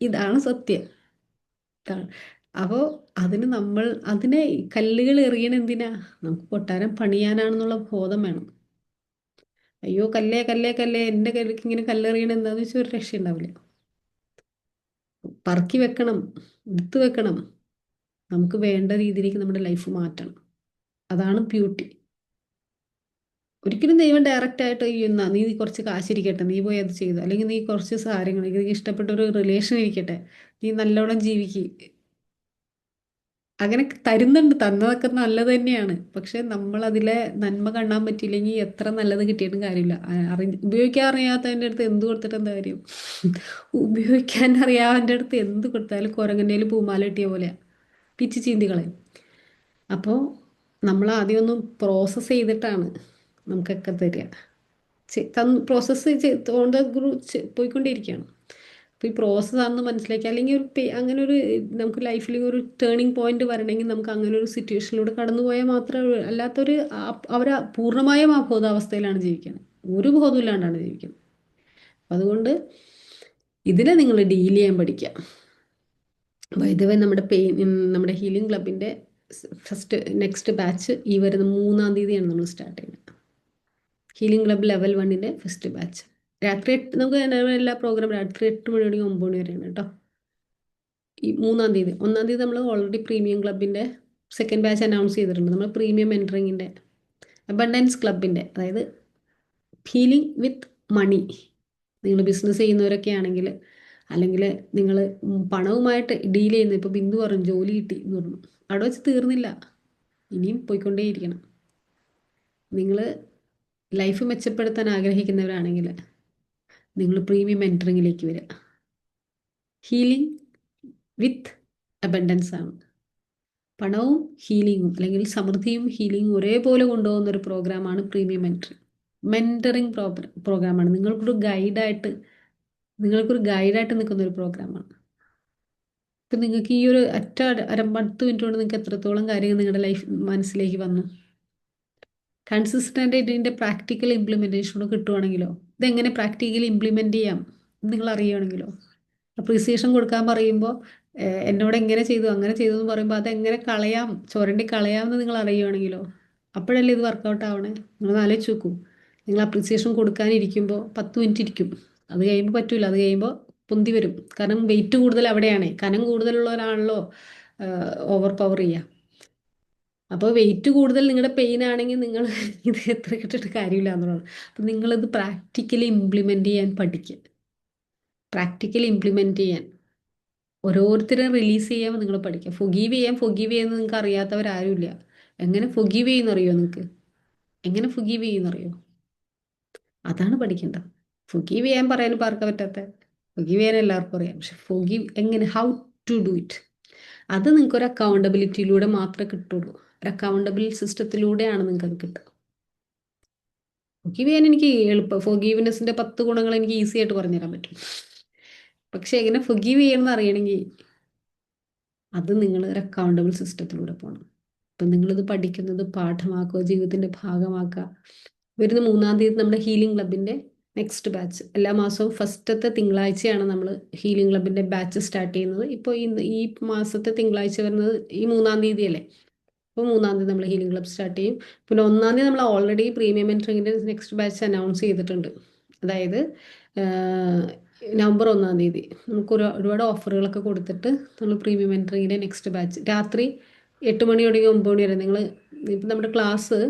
ഇതാണ് സത്യം. അപ്പോൾ അതിന് നമ്മൾ അതിനെ കല്ലുകൾ എറിയണ എന്തിനാ? നമുക്ക് കൊട്ടാരം പണിയാനാണെന്നുള്ള ബോധം വേണം. അയ്യോ കല്ലേ കല്ലേ കല്ലേ എന്റെ കല്ലിക്ക് ഇങ്ങനെ കല്ലെറിയണെന്താന്ന് വെച്ചാൽ ഒരു രക്ഷ ഉണ്ടാവില്ല. പറക്കി വെക്കണം എടുത്ത് വെക്കണം. നമുക്ക് വേണ്ട രീതിയിലേക്ക് നമ്മുടെ ലൈഫ് മാറ്റണം. അതാണ് ബ്യൂട്ടി ഒരിക്കലും ദൈവം ഡയറക്റ്റ് ആയിട്ട് ചെയ്യുന്ന നീ കുറച്ച് കാശിരിക്കട്ടെ നീ പോയി അത് ചെയ്തു. അല്ലെങ്കിൽ നീ കുറച്ച് കാര്യങ്ങൾ ഇഷ്ടപ്പെട്ട ഒരു റിലേഷൻ ഇരിക്കട്ടെ. നീ നല്ലോണം ജീവിക്ക്. അങ്ങനെ തരുന്നുണ്ട് തന്നതൊക്കെ നല്ലത് തന്നെയാണ്. പക്ഷെ നമ്മൾ അതിലെ നന്മ കാണാൻ പറ്റിയില്ലെങ്കിൽ എത്ര നല്ലത് കിട്ടിയിട്ടും കാര്യമില്ല. അറി ഉപയോഗിക്കാൻ അറിയാത്തതിന്റെ അടുത്ത് എന്ത് കൊടുത്തിട്ട് എന്താ കാര്യം? ഉപയോഗിക്കാൻ അറിയാവുന്ന അടുത്ത് എന്ത് കൊടുത്താലും കുരങ്ങന്റെ പൂമാല കിട്ടിയ പോലെയാണ് പിച്ച് ചീന്തികളെ. അപ്പോൾ നമ്മൾ ആദ്യം ഒന്ന് പ്രോസസ്സ് ചെയ്തിട്ടാണ് നമുക്കൊക്കെ തരിക. പ്രോസസ്സ് ചെയ്തുകൊണ്ട് പോയിക്കൊണ്ടിരിക്കുകയാണ്. അപ്പോൾ ഈ പ്രോസസ്സാണെന്ന് മനസ്സിലാക്കി. അല്ലെങ്കിൽ ഒരു അങ്ങനെ ഒരു നമുക്ക് ലൈഫിൽ ഒരു ടേണിംഗ് പോയിന്റ് വരണമെങ്കിൽ നമുക്ക് അങ്ങനെ ഒരു സിറ്റുവേഷനിലൂടെ കടന്നു പോയാൽ മാത്രമേ അല്ലാത്തൊരു അവർ പൂർണമായും ആ ബോധാവസ്ഥയിലാണ് ജീവിക്കുന്നത്. ഒരു ബോധമില്ലാണ്ടാണ് ജീവിക്കുന്നത്. അതുകൊണ്ട് ഇതിനെ നിങ്ങൾ ഡീൽ ചെയ്യാൻ പഠിക്കുക. വൈദവ നമ്മുടെ പെയിൻ നമ്മുടെ ഹീലിംഗ് ക്ലബിന്റെ ഫസ്റ്റ് നെക്സ്റ്റ് ബാച്ച് ഈ വരുന്ന മൂന്നാം തീയതിയാണ് നമ്മൾ സ്റ്റാർട്ട് ചെയ്യുന്നത്. ഹീലിംഗ് ക്ലബ് ലെവൽ വണ്ണിന്റെ ഫസ്റ്റ് ബാച്ച് രാത്രി എട്ട് നമുക്ക് എല്ലാ പ്രോഗ്രാം രാത്രി എട്ട് മണി തുടങ്ങി ഒമ്പത് മണി വരെയാണ് കേട്ടോ ഈ മൂന്നാം തീയതി. ഒന്നാം തീയതി നമ്മൾ ഓൾറെഡി പ്രീമിയം ക്ലബിന്റെ സെക്കൻഡ് ബാച്ച് അനൗൺസ് ചെയ്തിട്ടുണ്ട്. നമ്മൾ പ്രീമിയം എൻട്രിങ്ങിന്റെ അബണ്ടൻസ് ക്ലബിന്റെ അതായത് ഫീലിംഗ് വിത്ത് മണി നിങ്ങൾ ബിസിനസ് ചെയ്യുന്നവരൊക്കെ ആണെങ്കിൽ അല്ലെങ്കിൽ നിങ്ങൾ പണവുമായിട്ട് ഡീൽ ചെയ്യുന്ന ഇപ്പോൾ ബിന്ദു പറഞ്ഞു ജോലി കിട്ടി എന്ന് പറഞ്ഞു. അവിടെ വെച്ച് തീർന്നില്ല. ഇനിയും പോയിക്കൊണ്ടേയിരിക്കണം. നിങ്ങൾ ലൈഫ് മെച്ചപ്പെടുത്താൻ ആഗ്രഹിക്കുന്നവരാണെങ്കിൽ നിങ്ങൾ പ്രീമിയം എൻട്രിങ്ങിലേക്ക് വരിക ഹീലിംഗ് വിത്ത് അബൻഡൻസ് ആണ്. പണവും ഹീലിങ്ങും അല്ലെങ്കിൽ സമൃദ്ധിയും ഹീലിങ്ങും ഒരേപോലെ കൊണ്ടുപോകുന്ന ഒരു പ്രോഗ്രാമാണ് പ്രീമിയം എൻട്രി മെന്ററിങ് പ്രോഗ്രാം പ്രോഗ്രാമാണ് നിങ്ങൾക്കൊരു ഗൈഡായിട്ട് നിങ്ങൾക്കൊരു ഗൈഡായിട്ട് നിൽക്കുന്ന ഒരു പ്രോഗ്രാമാണ് ഇപ്പം നിങ്ങൾക്ക് ഈ ഒരു അറ്റ അര പത്ത് മിനിറ്റ് കൊണ്ട് നിങ്ങൾക്ക് എത്രത്തോളം കാര്യങ്ങൾ നിങ്ങളുടെ ലൈഫ് മനസ്സിലേക്ക് വന്നു? കൺസിസ്റ്റന്റ് ആയിട്ട് ഇതിന്റെ പ്രാക്ടിക്കൽ ഇംപ്ലിമെന്റേഷൻ കിട്ടുവാണെങ്കിലോ? ഇതെങ്ങനെ പ്രാക്ടിക്കലി ഇംപ്ലിമെന്റ് ചെയ്യാം നിങ്ങൾ അറിയുകയാണെങ്കിലോ അപ്രീസിയേഷൻ കൊടുക്കാൻ പറയുമ്പോൾ എന്നോട് എങ്ങനെ ചെയ്തു അങ്ങനെ ചെയ്തു എന്ന് പറയുമ്പോൾ അതെങ്ങനെ കളയാം ചൊരണ്ടി കളയാമെന്ന് നിങ്ങൾ അറിയുകയാണെങ്കിലോ അപ്പോഴല്ലേ ഇത് വർക്കൗട്ട് ആവണേ? നിങ്ങൾ ആലോചിച്ച് നോക്കൂ. നിങ്ങൾ അപ്രീസിയേഷൻ കൊടുക്കാനിരിക്കുമ്പോൾ പത്ത് മിനിറ്റ് ഇരിക്കും. അത് കഴിയുമ്പോൾ പറ്റൂല. അത് കഴിയുമ്പോൾ പൊന്തി വരും. കാരണം വെയിറ്റ് കൂടുതൽ അവിടെയാണ്. കനം കൂടുതലുള്ളവരാണല്ലോ ഓവർ പവർ ചെയ്യുക അപ്പോൾ വെയിറ്റ് കൂടുതൽ നിങ്ങളുടെ പെയിൻ ആണെങ്കിൽ നിങ്ങൾ <laughs> ഇത് എത്ര കിട്ടിയിട്ട് കാര്യമില്ല എന്നുള്ളത് അപ്പം നിങ്ങളിത് പ്രാക്ടിക്കലി ഇംപ്ലിമെന്റ് ചെയ്യാൻ പഠിക്കുക പ്രാക്ടിക്കലി ഇംപ്ലിമെന്റ് ചെയ്യാൻ. ഓരോരുത്തരും റിലീസ് ചെയ്യാൻ നിങ്ങൾ പഠിക്കുക ഫൊഗീവ് ചെയ്യാൻ ഫൊഗീവ് ചെയ്യുന്ന നിങ്ങൾക്ക് അറിയാത്തവരാരുമില്ല. എങ്ങനെ ഫൊഗീവ് ചെയ്യുന്നറിയോ നിങ്ങൾക്ക് എങ്ങനെ ഫൊഗീവ് ചെയ്യുന്നറിയോ? അതാണ് പഠിക്കേണ്ടത്. ഫൊഗീവ് ചെയ്യാൻ പറയാൻ പാർക്ക പറ്റാത്ത? ഫൊഗീവ് ചെയ്യാൻ എല്ലാവർക്കും അറിയാം. പക്ഷെ ഫൊഗീവ് എങ്ങനെ? ഹൗ ടു ഡു ഇറ്റ് അത് നിങ്ങൾക്ക് ഒരു അക്കൗണ്ടബിലിറ്റിയിലൂടെ മാത്രമേ കിട്ടുള്ളൂ. ഒരു അക്കൗണ്ടബിൾ സിസ്റ്റത്തിലൂടെയാണ് നിങ്ങൾക്ക് അത് കിട്ടുക. ഫൊഗീവ് ചെയ്യാൻ എനിക്ക് എളുപ്പം. ഫൊഗീവ്നെസ്സിന്റെ പത്ത് ഗുണങ്ങൾ എനിക്ക് ഈസി ആയിട്ട് പറഞ്ഞുതരാൻ പറ്റും. പക്ഷെ എങ്ങനെ ഫൊഗീവ് ചെയ്യണമെന്ന് അറിയണമെങ്കിൽ അത് നിങ്ങൾ ഒരു അക്കൗണ്ടബിൾ സിസ്റ്റത്തിലൂടെ പോകണം. അപ്പം നിങ്ങളിത് പഠിക്കുന്നത് പാഠമാക്കുക ജീവിതത്തിന്റെ ഭാഗമാക്കുക. വരുന്ന മൂന്നാം തീയതി നമ്മുടെ ഹീലിംഗ് ക്ലബിന്റെ നെക്സ്റ്റ് ബാച്ച് എല്ലാ മാസവും ഫസ്റ്റത്തെ തിങ്കളാഴ്ചയാണ് നമ്മൾ ഹീലിംഗ് ക്ലബിന്റെ ബാച്ച് സ്റ്റാർട്ട് ചെയ്യുന്നത്. ഇപ്പോൾ ഈ മാസത്തെ തിങ്കളാഴ്ച വരുന്നത് ഈ മൂന്നാം തീയതി അല്ലേ? അപ്പോൾ മൂന്നാം തീയതി നമ്മൾ ഹീലിംഗ് ക്ലബ് സ്റ്റാർട്ട് ചെയ്യും. പിന്നെ ഒന്നാം തീയതി നമ്മൾ ഓൾറെഡി പ്രീമിയം എൻട്രിങ്ങിന്റെ നെക്സ്റ്റ് ബാച്ച് അനൗൺസ് ചെയ്തിട്ടുണ്ട്. അതായത് നവംബർ ഒന്നാം തീയതി. നമുക്ക് ഒരു ഒരുപാട് ഓഫറുകളൊക്കെ കൊടുത്തിട്ട് നമ്മൾ പ്രീമിയം എൻട്രിങ്ങിന്റെ നെക്സ്റ്റ് ബാച്ച് രാത്രി എട്ട് മണി തുടങ്ങി ഒമ്പത് മണി വരെ നിങ്ങൾ ഇപ്പം നമ്മുടെ ക്ലാസ്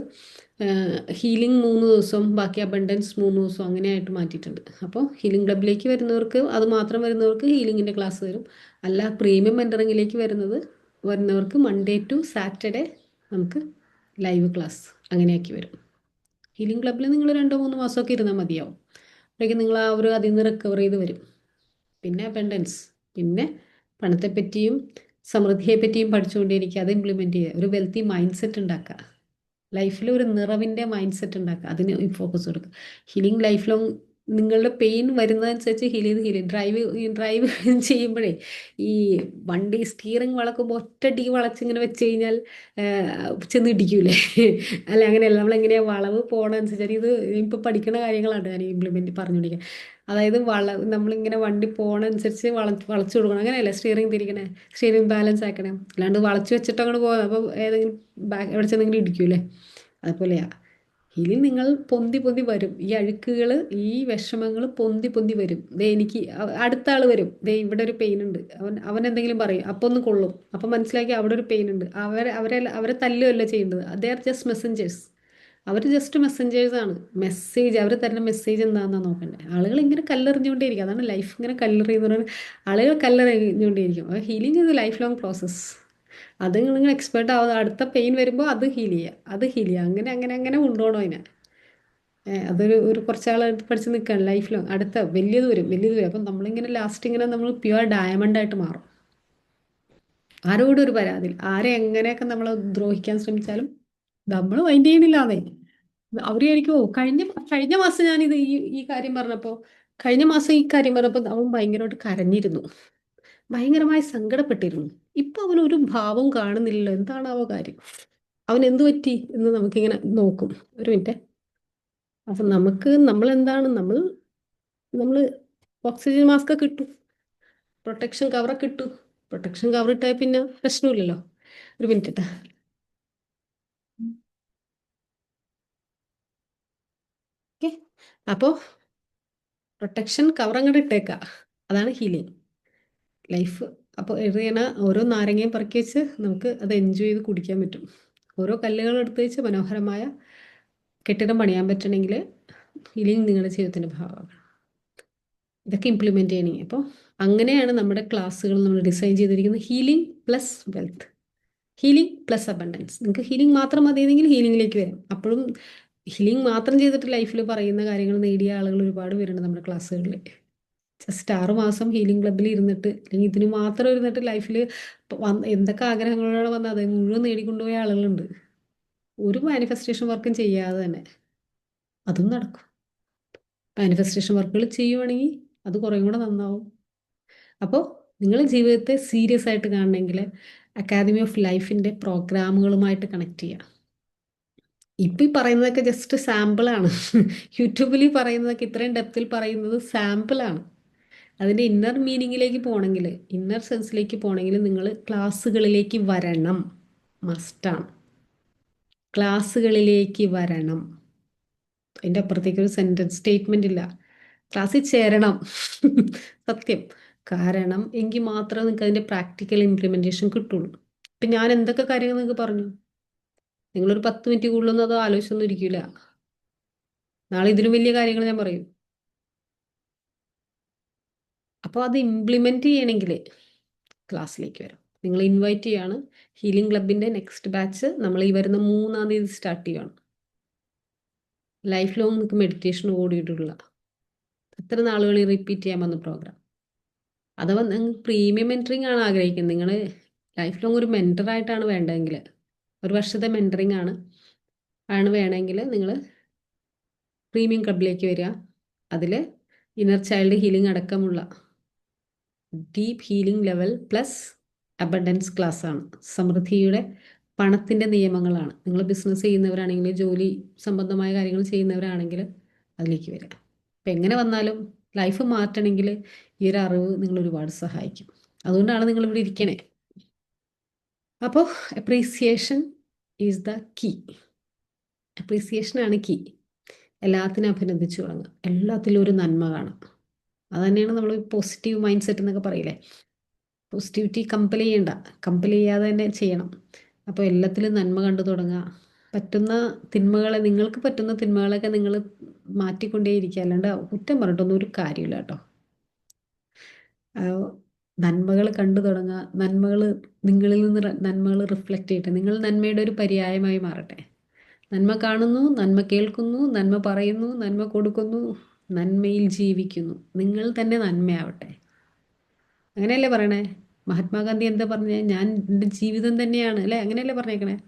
ഹീലിംഗ് മൂന്ന് ദിവസം ബാക്കി അബണ്ടൻസ് മൂന്ന് ദിവസം അങ്ങനെയായിട്ട് മാറ്റിയിട്ടുണ്ട്. അപ്പോൾ ഹീലിംഗ് ക്ലബിലേക്ക് വരുന്നവർക്ക് അത് മാത്രം വരുന്നവർക്ക് ഹീലിംഗിന്റെ ക്ലാസ് വരും. അല്ല പ്രീമിയം മെന്ററിങ്ങിലേക്ക് വരുന്നത് വരുന്നവർക്ക് മൺഡേ ടു സാറ്റർഡേ നമുക്ക് ലൈവ് ക്ലാസ് അങ്ങനെയാക്കി വരും. ഹീലിംഗ് ക്ലബിൽ നിങ്ങൾ രണ്ടോ മൂന്ന് മാസമൊക്കെ ഇരുന്നാൽ മതിയാവും. അപ്പോഴേക്കും നിങ്ങൾ ആ ഒരു അതിൽ നിന്ന് റിക്കവർ ചെയ്ത് വരും. പിന്നെ അപ്പൻഡൻസ് പിന്നെ പണത്തെപ്പറ്റിയും സമൃദ്ധിയെപ്പറ്റിയും പഠിച്ചുകൊണ്ടിരിക്കുക അത് ഇംപ്ലിമെന്റ് ചെയ്യുക. ഒരു വെൽത്തി മൈൻഡ് സെറ്റ് ഉണ്ടാക്കുക ലൈഫിൽ ഒരു നിറവിന്റെ മൈൻഡ് സെറ്റ് ഉണ്ടാക്കുക. അതിന് ഫോക്കസ് കൊടുക്കുക. ഹീലിംഗ് ലൈഫ് ലോങ് നിങ്ങളുടെ പെയിൻ വരുന്നതനുസരിച്ച് ഹീൽ ചെയ്ത് ഹീൽ ഡ്രൈവ് ഡ്രൈവ് ചെയ്യുമ്പോഴേ ഈ വണ്ടി സ്റ്റിയറിംഗ് വളക്കുമ്പോൾ ഒറ്റടിക്ക് വളച്ചിങ്ങനെ വെച്ച് കഴിഞ്ഞാൽ ചെന്ന് ഇടിക്കൂലേ? <laughs> അല്ല അങ്ങനെയല്ല. നമ്മളെങ്ങനെയാണ് വളവ് പോകണമനുസരിച്ച് ഇത് ഇപ്പോൾ പഠിക്കുന്ന കാര്യങ്ങളാണ് ഞാൻ ഇംപ്ലിമെന്റ് പറഞ്ഞുകൊണ്ടിരിക്കുക അതായത് വള നമ്മളിങ്ങനെ വണ്ടി പോകണമനുസരിച്ച് വള വളച്ചു കൊടുക്കണം. അങ്ങനെയല്ല സ്റ്റിയറിംഗ് തിരിക്കണേ? സ്റ്റിയറിംഗ് ബാലൻസ് ആക്കണേ. അല്ലാണ്ട് വളച്ച് വെച്ചിട്ട് അങ്ങോട്ട് പോകുന്നത് അപ്പോൾ ഏതെങ്കിലും ബാക്ക് എവിടെ ചെന്നെങ്കിലും ഇടിക്കൂലേ? അതുപോലെയാണ് ഇനി നിങ്ങൾ പൊന്തി പൊന്തി വരും. ഈ അഴുക്കുകൾ ഈ വിഷമങ്ങൾ പൊന്തി പൊന്തി വരും. ദേ എനിക്ക് അടുത്ത ആൾ വരും. ദേ ഇവിടെ ഒരു പെയിൻ ഉണ്ട്. അവൻ അവൻ എന്തെങ്കിലും പറയും. അപ്പോൾ ഒന്ന് കൊള്ളും. അപ്പം മനസ്സിലാക്കി അവിടെ ഒരു പെയിൻ ഉണ്ട്. അവരെ അവരെ അവരെ തല്ലുമല്ല ചെയ്യേണ്ടത്. ദേ ആർ ജസ്റ്റ് മെസ്സഞ്ചേഴ്സ് അവർ ജസ്റ്റ് മെസ്സഞ്ചേഴ്സ് ആണ്. മെസ്സേജ് അവർ തരുന്ന മെസ്സേജ് എന്താണെന്നാണ് നോക്കേണ്ടത് ആളുകൾ ഇങ്ങനെ കല്ലെറിഞ്ഞുകൊണ്ടേയിരിക്കും. അതാണ് ലൈഫ് ഇങ്ങനെ കല്ലെറിയുന്ന ആളുകൾ കല്ലെറിഞ്ഞുകൊണ്ടേയിരിക്കും. ഹീലിംഗ് ഇത് ലൈഫ് ലോങ് പ്രോസസ്സ് അത് നിങ്ങൾ എക്സ്പേർട്ട് ആവുക അടുത്ത പെയിൻ വരുമ്പോൾ അത് ഹീൽ ചെയ്യുക അത് ഹീൽ ചെയ്യുക അങ്ങനെ അങ്ങനെ അങ്ങനെ കൊണ്ടുപോകണം അതിനെ. അതൊരു ഒരു കുറച്ചാൾ പഠിച്ച് നിൽക്കുകയാണ് ലൈഫ് അടുത്ത വലിയത് വരും വലിയത് വരും. അപ്പം നമ്മളിങ്ങനെ ലാസ്റ്റ് ഇങ്ങനെ നമ്മൾ പ്യുവർ ഡയമണ്ട് ആയിട്ട് മാറും. ആരോടും ഒരു പരാതി ആരെ എങ്ങനെയൊക്കെ നമ്മൾ ദ്രോഹിക്കാൻ ശ്രമിച്ചാലും നമ്മൾ മൈൻഡ് ചെയ്യണില്ലാതെ അവർ വിചാരിക്കുമോ കഴിഞ്ഞ കഴിഞ്ഞ മാസം ഞാനിത് ഈ ഈ കാര്യം പറഞ്ഞപ്പോൾ കഴിഞ്ഞ മാസം ഈ കാര്യം പറഞ്ഞപ്പോൾ അവൻ ഭയങ്കരമായിട്ട് കരഞ്ഞിരുന്നു. ഭയങ്കരമായി സങ്കടപ്പെട്ടിരുന്നു. ഇപ്പൊ അവൻ ഒരു ഭാവം കാണുന്നില്ലല്ലോ. എന്താണ് എന്താണാവോ കാര്യം? അവൻ എന്തു പറ്റി എന്ന് നമുക്കിങ്ങനെ നോക്കും. ഒരു മിനിറ്റ്. അപ്പൊ നമുക്ക് നമ്മൾ എന്താണ് നമ്മൾ നമ്മൾ ഓക്സിജൻ മാസ്ക് കിട്ടും പ്രൊട്ടക്ഷൻ കവറൊക്കെ കിട്ടും പ്രൊട്ടക്ഷൻ കവർ ഇട്ടാൽ പിന്നെ പ്രശ്നമില്ലല്ലോ. ഒരു മിനിറ്റ് ഇട്ടാ. ഓക്കെ. അപ്പോൾ പ്രൊട്ടക്ഷൻ കവർ അങ്ങോട്ട് ഇട്ടേക്ക. അതാണ് ഹീലിംഗ്. ലൈഫ്. അപ്പോൾ എഴുതിയണ ഓരോ നാരങ്ങയും പറക്കി വെച്ച് നമുക്ക് അത് എൻജോയ് ചെയ്ത് കുടിക്കാൻ പറ്റും. ഓരോ കല്ലുകൾ എടുത്ത് വെച്ച് മനോഹരമായ കെട്ടിടം പണിയാൻ പറ്റണമെങ്കിൽ ഹീലിംഗ് നിങ്ങളുടെ ജീവിതത്തിന്റെ ഭാഗമാണ് ഇതൊക്കെ ഇംപ്ലിമെന്റ് ചെയ്യണമെങ്കിൽ അപ്പോൾ അങ്ങനെയാണ് നമ്മുടെ ക്ലാസ്സുകൾ നമ്മൾ ഡിസൈൻ ചെയ്തിരിക്കുന്നത്. Healing plus wealth healing plus abundance നിങ്ങൾക്ക് ഹീലിംഗ് മാത്രം മതിയെങ്കിൽ ഹീലിംഗിലേക്ക് വരും. അപ്പോഴും ഹീലിംഗ് മാത്രം ചെയ്തിട്ട് ലൈഫിൽ പറയുന്ന കാര്യങ്ങൾ നേടിയ ആളുകൾ ഒരുപാട് പേരുണ്ട് നമ്മുടെ ക്ലാസ്സുകളിൽ ജസ്റ്റ് ആറ് മാസം ഹീലിംഗ് ക്ലബിൽ ഇരുന്നിട്ട് അല്ലെങ്കിൽ ഇതിന് മാത്രം ഇരുന്നിട്ട് ലൈഫിൽ എന്തൊക്കെ ആഗ്രഹങ്ങളോടെ വന്നത് അത് മുഴുവൻ നേടിക്കൊണ്ടുപോയ ആളുകളുണ്ട്. ഒരു മാനിഫെസ്റ്റേഷൻ വർക്കും ചെയ്യാതെ തന്നെ അതും നടക്കും. മാനിഫെസ്റ്റേഷൻ വർക്കുകൾ ചെയ്യുവാണെങ്കിൽ അത് കുറേ കൂടെ നന്നാവും. അപ്പോൾ നിങ്ങൾ ജീവിതത്തെ സീരിയസ് ആയിട്ട് കാണണമെങ്കിൽ അക്കാദമി ഓഫ് ലൈഫിന്റെ പ്രോഗ്രാമുകളുമായിട്ട് കണക്ട് ചെയ്യുക ഇപ്പം ഈ പറയുന്നതൊക്കെ ജസ്റ്റ് സാമ്പിളാണ് യൂട്യൂബിൽ പറയുന്നതൊക്കെ ഇത്രയും ഡെപ്തിൽ പറയുന്നത് സാമ്പിളാണ് അതിന്റെ ഇന്നർ മീനിങ്ങിലേക്ക് പോകണമെങ്കിൽ ഇന്നർ സെൻസിലേക്ക് പോകണമെങ്കിൽ നിങ്ങൾ ക്ലാസ്സുകളിലേക്ക് വരണം. മസ്റ്റാണ് ക്ലാസ്സുകളിലേക്ക് വരണം. അതിന്റെ അപ്പുറത്തേക്ക് ഒരു സെന്റൻസ് സ്റ്റേറ്റ്മെന്റ് ഇല്ല. ക്ലാസ്സിൽ ചേരണം. സത്യം. കാരണം എങ്കിൽ മാത്രമേ നിങ്ങൾക്ക് അതിന്റെ പ്രാക്ടിക്കൽ ഇംപ്ലിമെന്റേഷൻ കിട്ടുള്ളൂ. ഇപ്പം ഞാൻ എന്തൊക്കെ കാര്യങ്ങൾ നിങ്ങൾക്ക് പറഞ്ഞു? നിങ്ങളൊരു പത്ത് മിനിറ്റ് കൂടുതലൊന്നും അത് ആലോചിച്ചൊന്നും ഇരിക്കില്ല നാളെ ഇതിലും വലിയ കാര്യങ്ങൾ ഞാൻ പറയും. അപ്പോൾ അത് ഇംപ്ലിമെന്റ് ചെയ്യണമെങ്കിൽ ക്ലാസ്സിലേക്ക് വരാം. നിങ്ങൾ ഇൻവൈറ്റ് ചെയ്യാണ്. ഹീലിംഗ് ക്ലബിന്റെ നെക്സ്റ്റ് ബാച്ച് നമ്മൾ ഈ വരുന്ന മൂന്നാം തീയതി സ്റ്റാർട്ട് ചെയ്യുകയാണ് ലൈഫ് ലോങ് നിങ്ങൾക്ക് മെഡിറ്റേഷൻ ഓടിയിട്ടുള്ള എത്ര നാളുകൾ റിപ്പീറ്റ് ചെയ്യാൻ വന്ന പ്രോഗ്രാം അഥവാ നിങ്ങൾ പ്രീമിയം മെന്ററിങ് ആണ് ആഗ്രഹിക്കുന്നത്. നിങ്ങൾ ലൈഫ് ലോങ് ഒരു മെന്ററായിട്ടാണ് വേണ്ടതെങ്കിൽ ഒരു വർഷത്തെ മെന്ററിങ് ആണ്. ആണ് വേണമെങ്കിൽ നിങ്ങൾ പ്രീമിയം ക്ലബിലേക്ക് വരിക. അതിൽ ഇന്നർ ചൈൽഡ് ഹീലിംഗ് അടക്കമുള്ള deep healing level plus abundance class ആണ്. സമൃദ്ധിയുടെ പണത്തിന്റെ നിയമങ്ങളാണ്. നിങ്ങൾ ബിസിനസ് ചെയ്യുന്നവരാണെങ്കിൽ ജോലി സംബന്ധമായ കാര്യങ്ങൾ ചെയ്യുന്നവരാണെങ്കിൽ അതിലേക്ക് വരിക. അപ്പം എങ്ങനെ വന്നാലും ലൈഫ് മാറ്റണമെങ്കിൽ ഈ ഒരു അറിവ് നിങ്ങൾ ഒരുപാട് സഹായിക്കും. അതുകൊണ്ടാണ് നിങ്ങൾ ഇവിടെ ഇരിക്കണേ അപ്പോൾ അപ്രീസിയേഷൻ ഈസ് ദ കീ അപ്രീസിയേഷനാണ് കീ എല്ലാത്തിനും അഭിനന്ദിച്ചു തുടങ്ങുക. എല്ലാത്തിലും ഒരു നന്മ കാണാം അത് തന്നെയാണ് നമ്മൾ പോസിറ്റീവ് മൈൻഡ് സെറ്റ് എന്നൊക്കെ പറയില്ലേ? പോസിറ്റിവിറ്റി കമ്പൽ ചെയ്യണ്ട. കമ്പൽ ചെയ്യാതെ തന്നെ ചെയ്യണം. അപ്പോൾ എല്ലാത്തിലും നന്മ കണ്ടു തുടങ്ങുക പറ്റുന്ന തിന്മകളെ നിങ്ങൾക്ക് പറ്റുന്ന തിന്മകളൊക്കെ നിങ്ങൾ മാറ്റിക്കൊണ്ടേയിരിക്കുക അല്ലാണ്ട് കുറ്റം പറഞ്ഞിട്ടൊന്നും ഒരു കാര്യമില്ല കേട്ടോ. നന്മകൾ കണ്ടു തുടങ്ങുക നന്മകൾ നിങ്ങളിൽ നിന്ന് നന്മകൾ റിഫ്ലക്റ്റ് ചെയ്യട്ടെ. നിങ്ങൾ നന്മയുടെ ഒരു പര്യായമായി മാറട്ടെ. നന്മ കാണുന്നു നന്മ കേൾക്കുന്നു നന്മ പറയുന്നു നന്മ കൊടുക്കുന്നു. നന്മയിൽ ജീവിക്കുന്നു. നിങ്ങൾ തന്നെ നന്മയാവട്ടെ. അങ്ങനെയല്ലേ പറയണേ? മഹാത്മാഗാന്ധി എന്താ പറഞ്ഞേ? ഞാൻ എന്റെ ജീവിതം തന്നെയാണ്. അല്ലേ? അങ്ങനെയല്ലേ പറഞ്ഞേക്കണേ?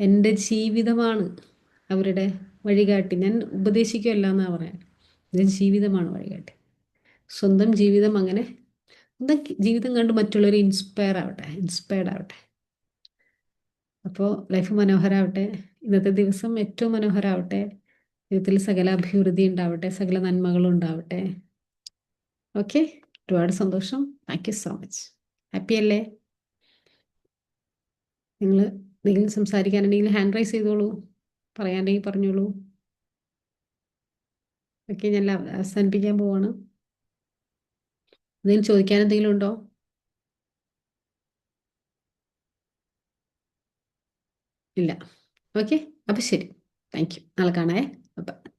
എന്റെ ജീവിതമാണ് അവരുടെ വഴികാട്ടി. ഞാൻ ഉപദേശിക്കുമല്ല എന്നാണ് പറയാൻ. എന്റെ ജീവിതമാണ് വഴികാട്ടി. സ്വന്തം ജീവിതം അങ്ങനെ സ്വന്തം ജീവിതം കണ്ട് മറ്റുള്ളവരെ ഇൻസ്പയർ ആവട്ടെ. ഇൻസ്പയർഡ് ആവട്ടെ. അപ്പോൾ ലൈഫ് മനോഹരാവട്ടെ. ഇന്നത്തെ ദിവസം ഏറ്റവും മനോഹരമാവട്ടെ ജീവിതത്തിൽ സകല അഭിവൃദ്ധി ഉണ്ടാവട്ടെ സകല നന്മകളും ഉണ്ടാവട്ടെ. ഓക്കെ ഒരുപാട് സന്തോഷം. Thank you so much happy അല്ലേ? നിങ്ങൾ എന്തെങ്കിലും സംസാരിക്കാനുണ്ടെങ്കിൽ ഹാൻഡ് റൈസ് ചെയ്തോളൂ. പറയാനുണ്ടെങ്കിൽ പറഞ്ഞോളൂ. ഓക്കെ ഞാൻ അവസാനിപ്പിക്കാൻ പോവാണ്. എന്തെങ്കിലും ചോദിക്കാൻ എന്തെങ്കിലും ഉണ്ടോ? ഇല്ല. ഓക്കെ അപ്പോൾ ശരി. താങ്ക് യു നാളെ കാണാേ അപ്പം